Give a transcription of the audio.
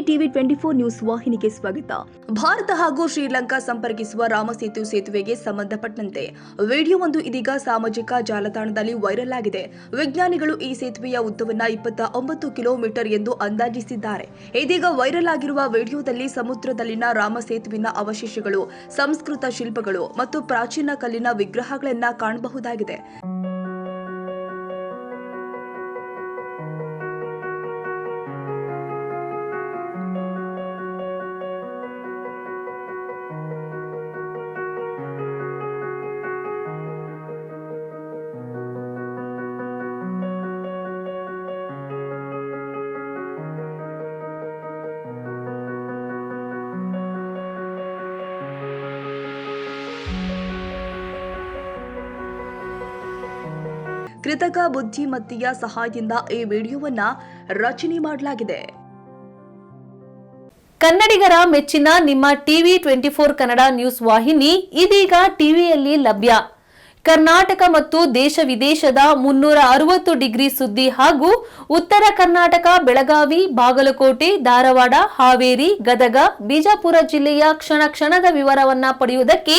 TV twenty four news ವಾಹಿನಿಗೆ ಸ್ವಾಗತ. ಭಾರತ ಹಾಗೂ ಶ್ರೀಲಂಕಾ ಸಂಪರ್ಕಿಸುವ ರಾಮಸೇತು ಸೇತುವೆಗೆ ಸಂಬಂಧಪಟ್ಟಂತೆ ವಿಡಿಯೋವೊಂದು ಇದೀಗ ಸಾಮಾಜಿಕ ಜಾಲತಾಣದಲ್ಲಿ ವೈರಲ್ ಆಗಿದೆ. ವಿಜ್ಞಾನಿಗಳು ಈ ಸೇತುವೆಯ ಉದ್ದವನ್ನ ಇಪ್ಪತ್ತ ಒಂಬತ್ತು ಕಿಲೋಮೀಟರ್ ಎಂದು ಅಂದಾಜಿಸಿದ್ದಾರೆ. ಇದೀಗ ವೈರಲ್ ಆಗಿರುವ ವಿಡಿಯೋದಲ್ಲಿ ಸಮುದ್ರದಲ್ಲಿನ ರಾಮ ಸೇತುವಿನ ಅವಶೇಷಗಳು, ಸಂಸ್ಕೃತ ಶಿಲ್ಪಗಳು ಮತ್ತು ಪ್ರಾಚೀನ ಕಲ್ಲಿನ ವಿಗ್ರಹಗಳನ್ನ ಕಾಣಬಹುದಾಗಿದೆ. ಕೃತಕ ಬುದ್ಧಿಮತ್ತೆಯ ಸಹಾಯದಿಂದ ಈ ವಿಡಿಯೋವನ್ನ ರಚನೆ ಮಾಡಲಾಗಿದೆ. ಕನ್ನಡಿಗರ ಮೆಚ್ಚಿನ ನಿಮ್ಮ TV twenty four Kannada news ವಾಹಿನಿ ಇದೀಗ ಟಿವಿಯಲ್ಲಿ ಲಭ್ಯ. ಕರ್ನಾಟಕ ಮತ್ತು ದೇಶ ವಿದೇಶದ ಮುನ್ನೂರ ಅರವತ್ತು ಡಿಗ್ರಿ ಸುದ್ದಿ ಹಾಗೂ ಉತ್ತರ ಕರ್ನಾಟಕ, ಬೆಳಗಾವಿ, ಬಾಗಲಕೋಟೆ, ಧಾರವಾಡ, ಹಾವೇರಿ, ಗದಗ, ಬಿಜಾಪುರ ಜಿಲ್ಲೆಯ ಕ್ಷಣ ಕ್ಷಣದ ವಿವರವನ್ನ ಪಡೆಯುವುದಕ್ಕೆ